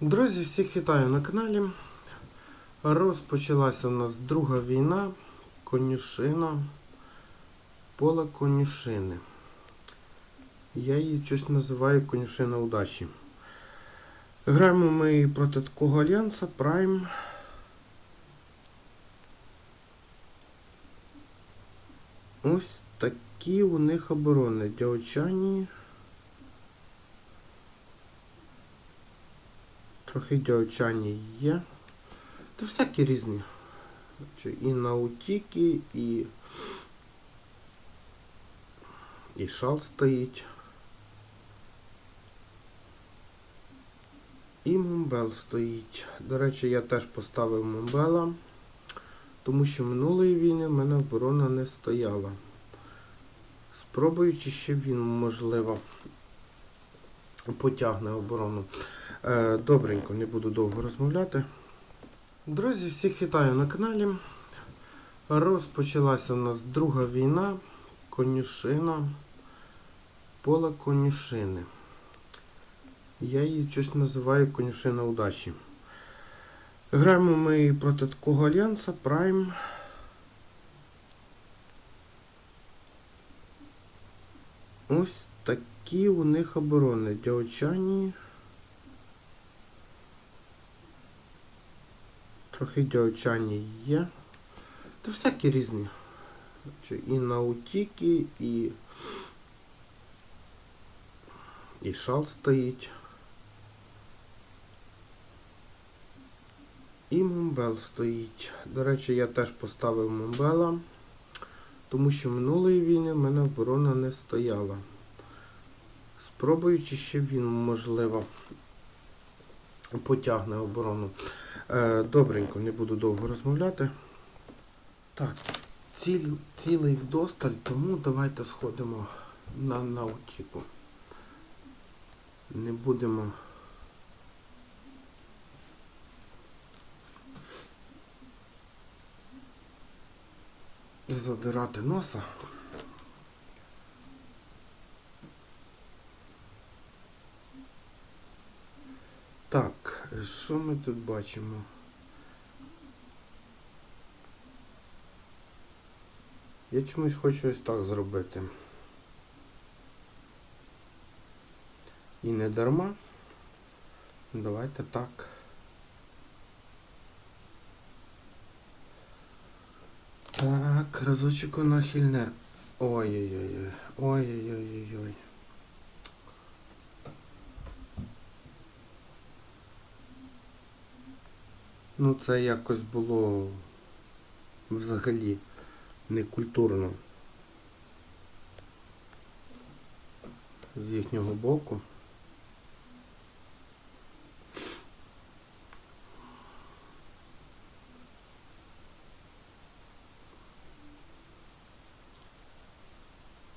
Друзі, всіх вітаю на каналі. Розпочалася у нас друга війна, конюшина, поле конюшини. Я її щось називаю конюшина удачі. Граємо ми проти такого альянса Prime. Ось такі у них оборони. Дяочані. Трохи дяочані є. Та всякі різні. І наутіки, і. І шал стоїть. І Мумбел стоїть. До речі, я теж поставив Мумбела, тому що минулої війни в мене оборона не стояла. Спробуючи, ще він, можливо, потягне оборону. Е, Добренько, не буду довго розмовляти. Друзі, всіх вітаю на каналі. Розпочалася у нас друга війна, конюшина, поле конюшини. Я її щось називаю конюшина удачі. Граємо ми проти такого альянса Prime. Ось такі у них оборони. Дяочані. Трохи дяочані є. Та всякі різні. Чи І наутіки, і. І шал стоїть. І Мумбел стоїть. До речі, я теж поставив Мумбела, тому що минулої війни в мене оборона не стояла. Спробуючи, ще він, можливо, потягне оборону. Е, Добренько, не буду довго розмовляти. Так, ціль, цілий вдосталь, тому давайте сходимо на наутіку. Не будемо. Задирати носа. Так, що ми тут бачимо? Я чомусь хочу ось так зробити. І не дарма. Давайте так. Так, разочок нахильне. Ой-ой-ой. Ой-ой-ой-ой-ой. Ну, це якось було взагалі некультурно з їхнього боку.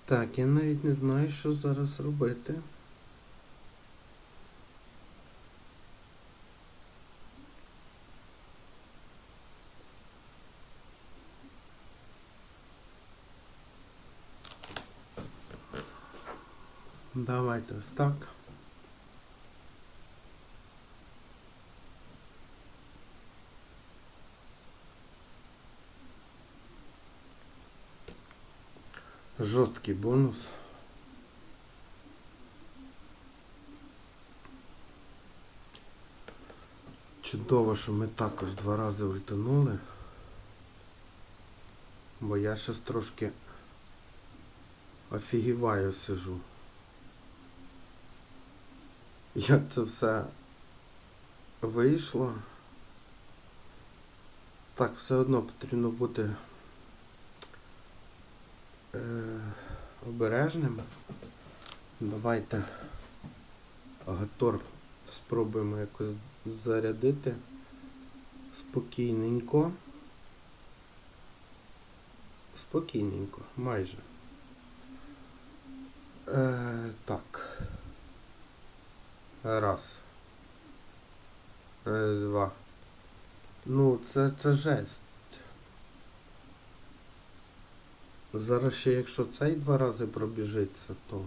Так, я навіть не знаю, що зараз робити. Давайте ось так. Жорсткий бонус. Чудово, що ми також два рази ультанули. Бо я щас трошки офігіваю сижу. Як це все вийшло? Так, все одно потрібно бути е, обережним. Давайте Гатор спробуємо якось зарядити спокійненько. Спокійненько, майже. Е, так. Раз. Е, Два. Ну, це, це жесть. Зараз ще якщо цей два рази пробіжиться, то...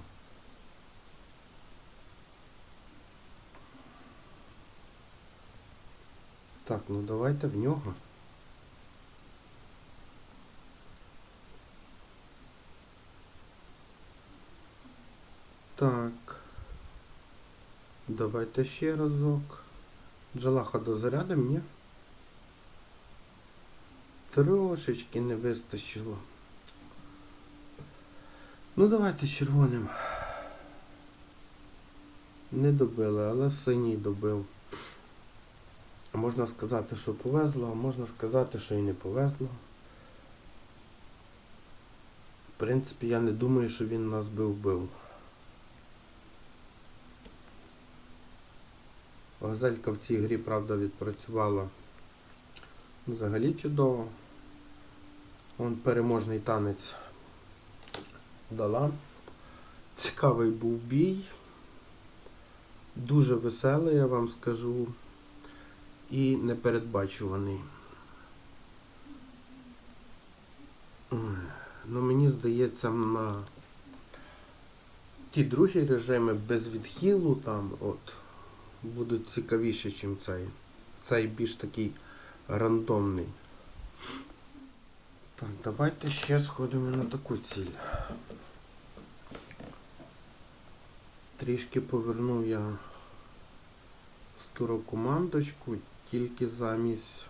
Так, ну давайте в нього. Так. Давайте ще разок. Джалаха дозарядим, ні? Трошечки не вистачило. Ну давайте червоним. Не добили, але синій добив. Можна сказати, що повезло, а можна сказати, що і не повезло. В принципі, я не думаю, що він нас би вбив. Газелька в цій грі, правда, відпрацювала взагалі чудово. Он переможний танець дала. Цікавий був бій. Дуже веселий, я вам скажу. І непередбачуваний. Ну, мені здається, на ті другі режими без відхилу там от будуть цікавіші, ніж цей. Цей більш такий рандомний. Так, давайте ще сходимо на таку ціль. Трішки повернув я командочку, тільки замість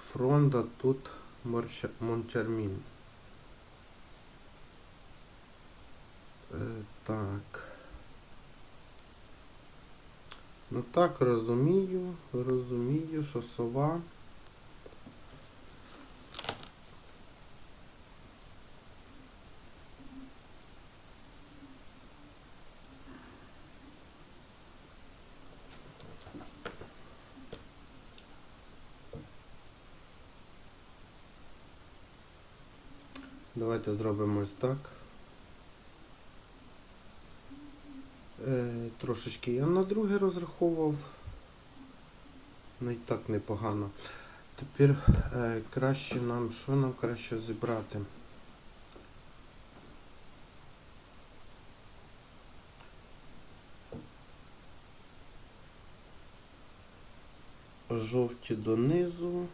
фронта тут Мончармін. Е, так. Ну так, розумію, розумію, що сова. Давайте зробимо ось так. Трошечки я на друге розраховував. Ну і так непогано. Тепер е, краще нам, що нам краще зібрати? Жовті донизу.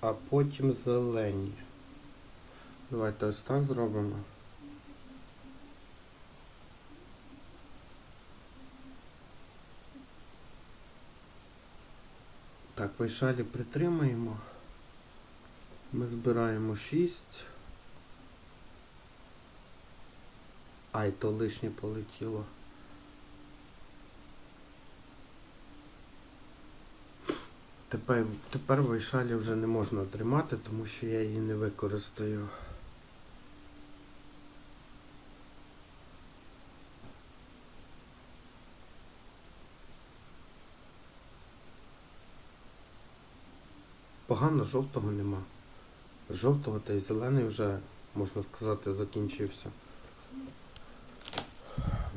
А потім зелені. Давайте ось так зробимо. Так, вайшалі притримаємо. Ми збираємо 6. Ай, то лишнє полетіло. Тепер, тепер вайшалі вже не можна тримати, тому що я її не використаю. Погано жовтого нема. Жовтого та й зелений вже, можна сказати, закінчився.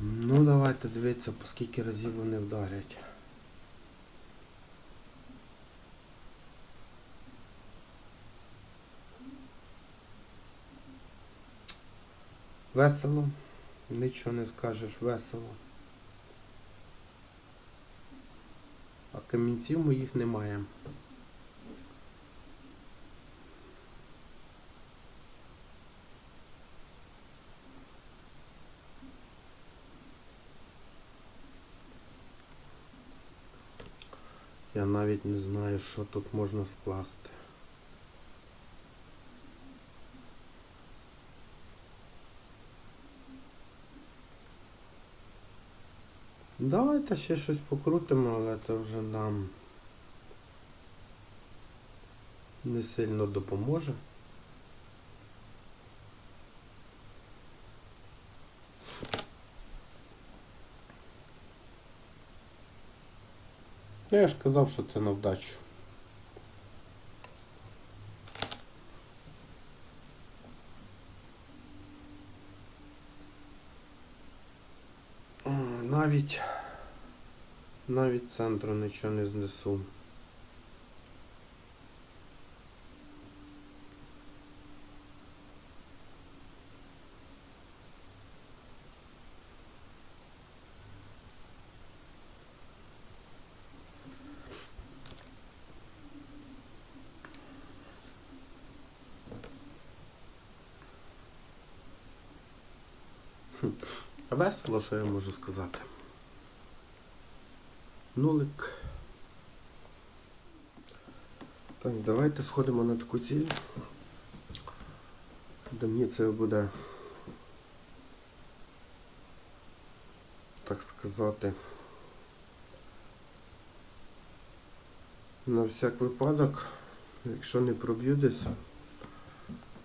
Ну, давайте дивитися, по скільки разів вони вдарять. Весело. Нічого не скажеш, весело. А камінців моїх немає. Я навіть не знаю, що тут можна скласти. Давайте ще щось покрутимо, але це вже нам не сильно допоможе. Ну, я ж казав, що це на вдачу. Навіть навіть центру нічого не знесу. Весело, що я можу сказати. Нулик. Так, давайте сходимо на таку ціль. Де мені це буде, так сказати, на всяк випадок, якщо не проб'ю десь,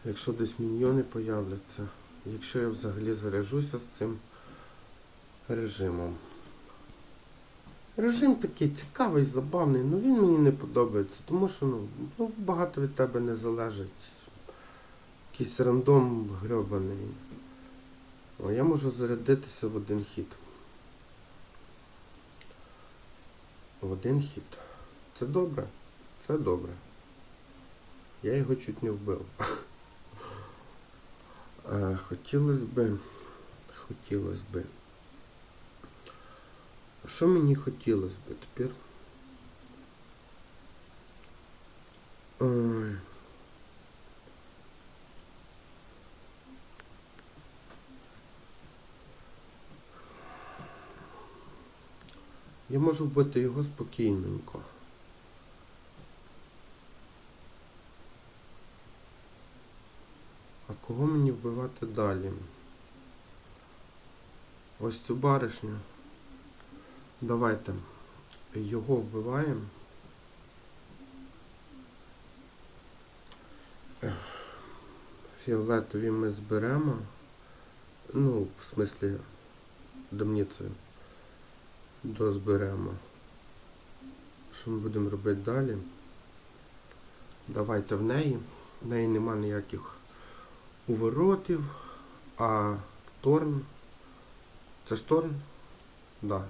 якщо десь міньйони появляться, якщо я взагалі заряжуся з цим режимом. Режим такий цікавий, забавний, але він мені не подобається, тому що ну, ну, багато від тебе не залежить. Якийсь рандом грьобаний. О, я можу зарядитися в один хід. В один хід. Це добре. Це добре. Я його чуть не вбив. Е, Хотілося би. Хотілося би. Що мені хотілося би тепер? Ой. Я можу вбити його спокійненько. Кого мені вбивати далі? Ось цю баришню. Давайте його вбиваємо. Фіолетові ми зберемо. Ну, в смислі, домніцею дозберемо. Що ми будемо робити далі? Давайте в неї. В неї нема ніяких уворотів, а Торн. Це ж Торн? Да.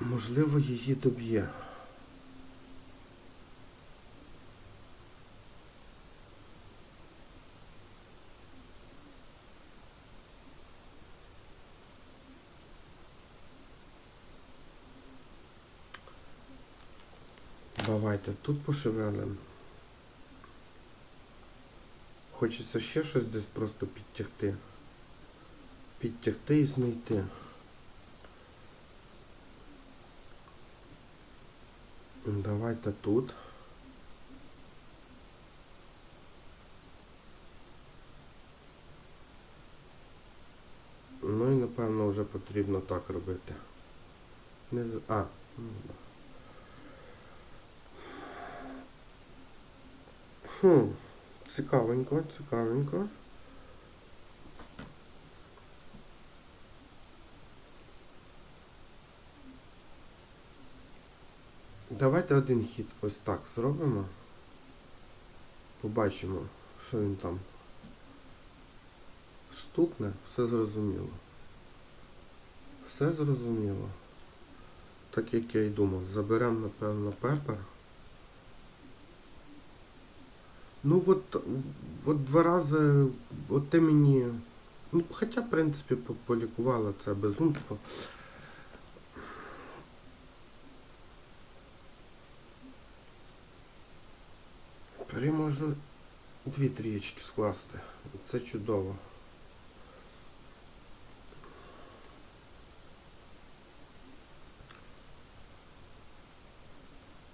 Можливо, її доб'є. Давайте тут пошевелимо. Хочеться ще щось десь просто підтягти. Підтягти і знайти. Давайте тут. Ну і напевно вже потрібно так робити. Не з... А, ну, да. Хм, цікавенько, цікавенько. Давайте один хід ось так зробимо. Побачимо, що він там стукне, все зрозуміло. Все зрозуміло. Так як я й думав, заберемо, напевно, пепер. Ну от, от два рази, от ти мені. Ну, хоча, в принципі, полікувала це безумство. Тепер можу дві трієчки скласти. Це чудово.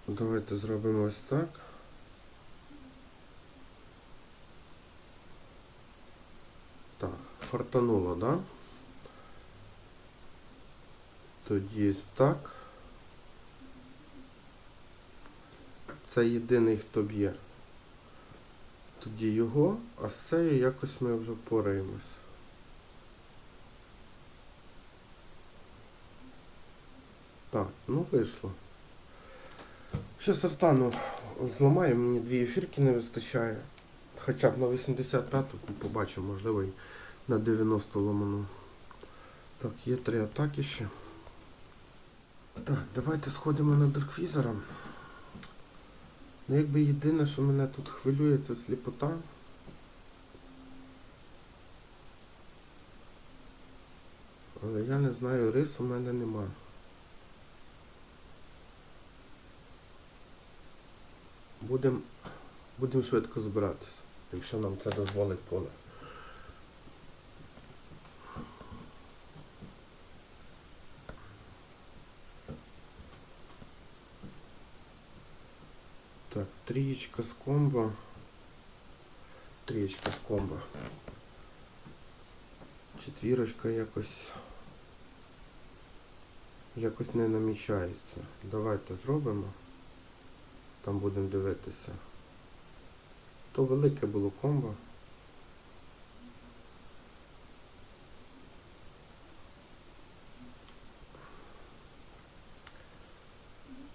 Давайте зробимо ось так. Так, фартануло, да? Тоді так. Це єдиний, хто б'є. Тоді його, а з цією якось ми вже впораємось. Так, ну вийшло. Ще сартану зламаю, мені дві ефірки не вистачає. Хоча б на 85-ту побачимо, можливо, на 90 ломану. Так, є три атаки ще. Так, давайте сходимо на Даркфізера. Ну, якби єдине, що мене тут хвилює, це сліпота. Але я не знаю, рис у мене нема. Будем Будемо швидко збиратися, якщо нам це дозволить поле. Так, трієчка з комбо. Трієчка з комбо. Четвірочка якось. Якось не намічається. Давайте зробимо. Там будемо дивитися. То велике було комбо.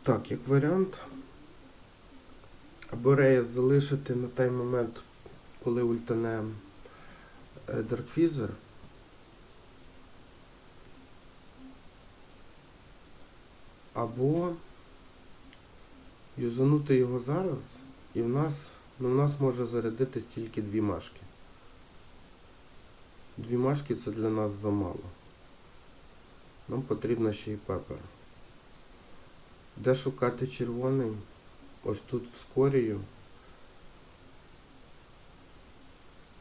Так, як варіант. Або рея залишити на той момент, коли ультане Даркфізер. Або юзанути його зараз, і в нас, ну, в нас може зарядитись тільки дві машки. Дві машки це для нас замало. Нам потрібно ще й пепер. Де шукати червоний? Ось тут в скорію.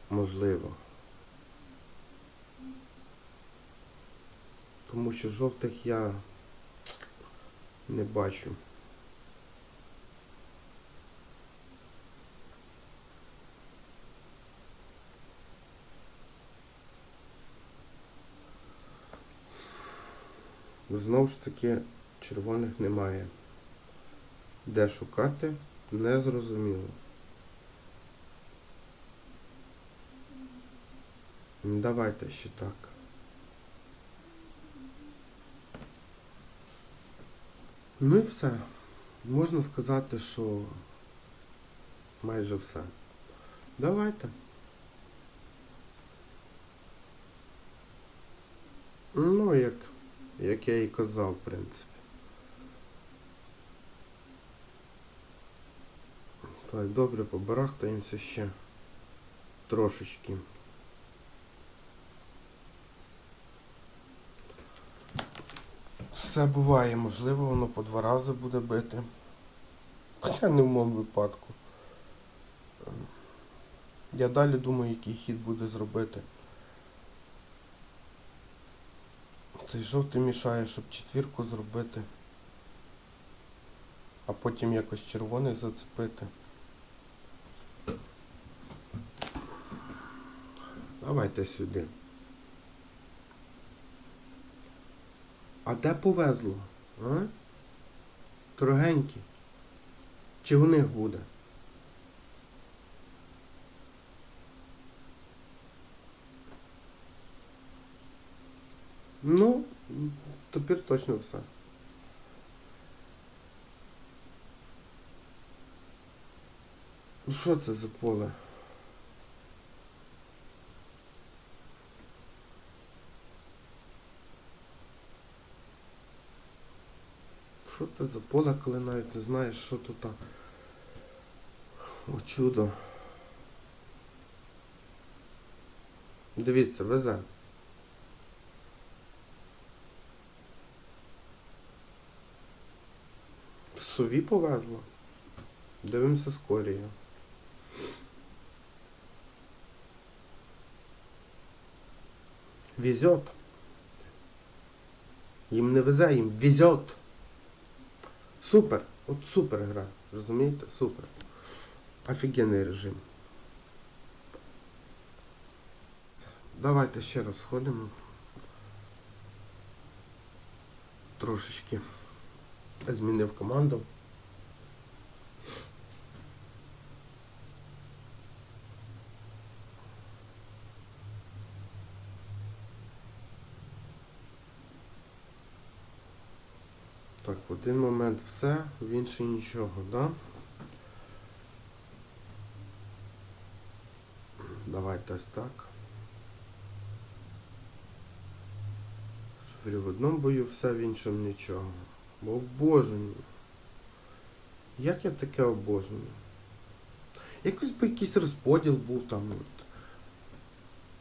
Можливо. Тому що жовтих я не бачу. Знову ж таки червоних немає. Де шукати? Не зрозуміло. Давайте ще так. Ну і все. Можна сказати, що майже все. Давайте. Ну, як, як я і казав, в принципі. Так, добре, побарахтаємося ще трошечки. Все буває, можливо, воно по два рази буде бити. Хоча не в моєму випадку. Я далі думаю, який хід буде зробити. Цей жовтий мішає, щоб четвірку зробити. А потім якось червоний зацепити. Давайте сюди. А де повезло? А? Трогенькі. Чи у них буде? Ну, тепер точно все. Що це за поле? Що це за поле, коли навіть не знаєш, що тут? О, чудо. Дивіться, везе. Сові повезло. Дивимося скорію. Везет. Їм не везе, їм везет. Супер. От супер гра. Розумієте? Супер. Офігенний режим. Давайте ще раз сходимо. Трошечки змінив команду. Так, в один момент все, в інший нічого, да? Давайте ось так. Говорю, в одному бою все, в іншому нічого. Бо обожнюю. Як я таке обожнюю? Якось би якийсь розподіл був там.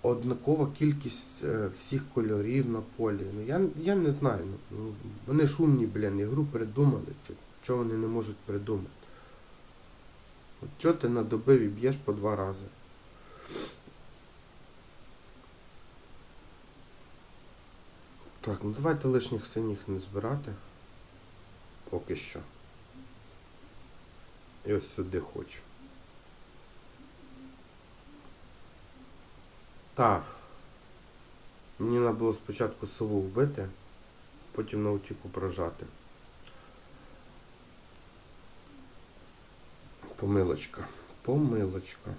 Однакова кількість е, всіх кольорів на полі. Ну, я, я не знаю. Ну, ну, вони умні, блін, ігру придумали. Чого вони не можуть придумати? От чого ти надобив і б'єш по два рази? Так, ну давайте лишніх синіх не збирати. Поки що. І ось сюди хочу. Так. Мені треба було спочатку сову вбити, потім на утіку прожати. Помилочка. Помилочка.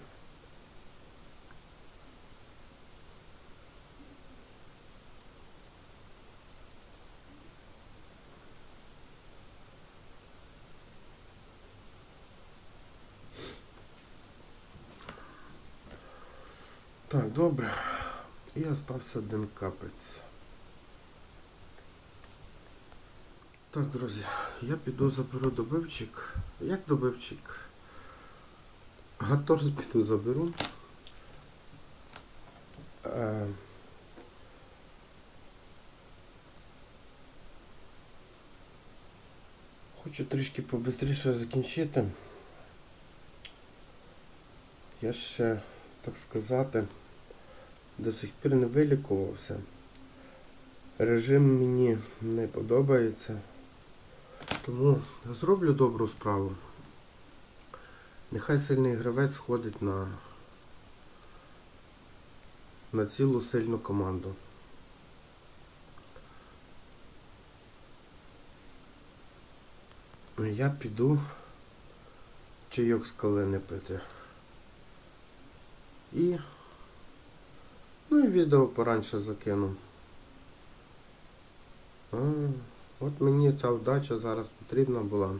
Так, добре. І остався один капець. Так, друзі, я піду заберу добивчик. Як добивчик? Гаторз піду заберу. Е, Хочу трішки побистріше закінчити. Я ще, так сказати, до сих пір не вилікувався. Режим мені не подобається. Тому зроблю добру справу. Нехай сильний гравець сходить на, на цілу сильну команду. Я піду чайок з калини пити. І відео пораньше закину. А, от мені ця вдача зараз потрібна була.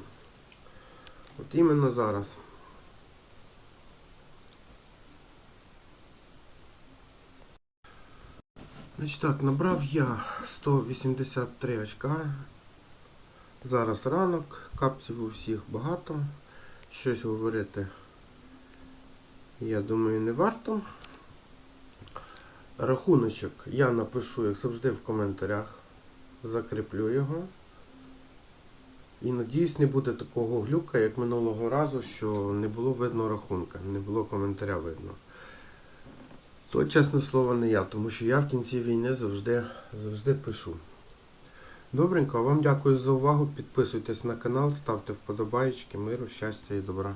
От іменно зараз. Значить так, набрав я 183 очка. Зараз ранок, капців у всіх багато. Щось говорити, я думаю, не варто. Рахуночок я напишу, як завжди, в коментарях. Закріплю його. І надіюсь, не буде такого глюка, як минулого разу, що не було видно рахунка, не було коментаря видно. То, чесне слово, не я, тому що я в кінці війни завжди, завжди пишу. Добренько, вам дякую за увагу. Підписуйтесь на канал, ставте вподобайки, миру, щастя і добра.